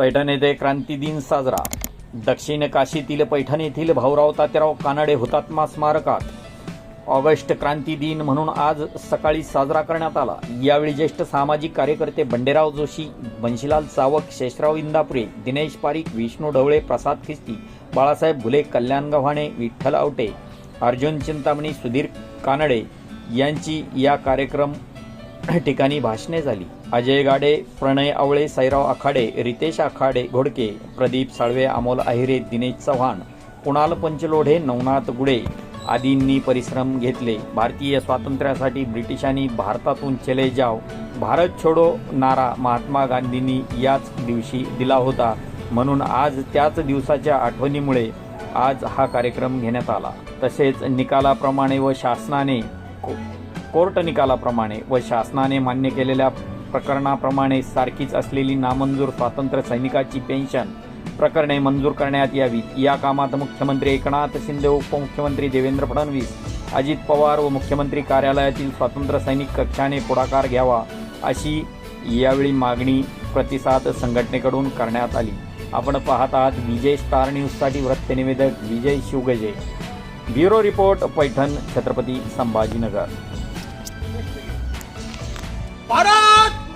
पैठण येथे क्रांती दिन साजरा. दक्षिण काशीतील पैठण येथील भाऊराव तात्याराव कानडे हुतात्मा स्मारकात. ऑगस्ट क्रांती दिन म्हणून आज सकाळी साजरा करण्यात आला. यावेळी ज्येष्ठ सामाजिक कार्यकर्ते बंडेराव जोशी बंशीलाल सावक शेषराव इंदापुरे दिनेश पारीख विष्णू ढवळे प्रसाद खिस्ती बाळासाहेब भुले कल्याण गव्हाणे विठ्ठल आवटे अर्जुन चिंतामणी सुधीर कानडे यांची या कार्यक्रम ठिकाणी भाषणे झाली. अजय गाडे प्रणय आवळे साईराव आखाडे रितेश आखाडे घोडके प्रदीप साळवे अमोल अहिरे दिनेश चव्हाण कुणाल पंचलोढे नवनाथ गुडे आदींनी परिश्रम घेतले. भारतीय स्वातंत्र्यासाठी ब्रिटिशांनी भारतातून चले जाव. भारत छोडो नारा महात्मा गांधींनी याच दिवशी दिला होता. म्हणून आज त्याच दिवसाच्या आठवणीमुळे आज हा कार्यक्रम घेण्यात आला. तसेच निकालाप्रमाणे व शासनाने को- कोर्ट निकालाप्रमाणे व शासनाने मान्य केलेल्या प्रकरणाप्रमाणे सारखीच असलेली नामंजूर स्वातंत्र्य सैनिकाची पेन्शन प्रकरणे मंजूर करण्यात यावीत. या कामात मुख्यमंत्री एकनाथ शिंदे उपमुख्यमंत्री देवेंद्र फडणवीस अजित पवार व मुख्यमंत्री कार्यालयातील स्वातंत्र्य सैनिक कक्षाने पुढाकार घ्यावा अशी यावेळी मागणी प्रतिसाद संघटनेकडून करण्यात आली. आपण पाहत आहात विजय स्टार न्यूजसाठी वृत्तनिवेदक Vijay Shivgaje. Bureau report Paithan Chhatrapati Sambhajinagar.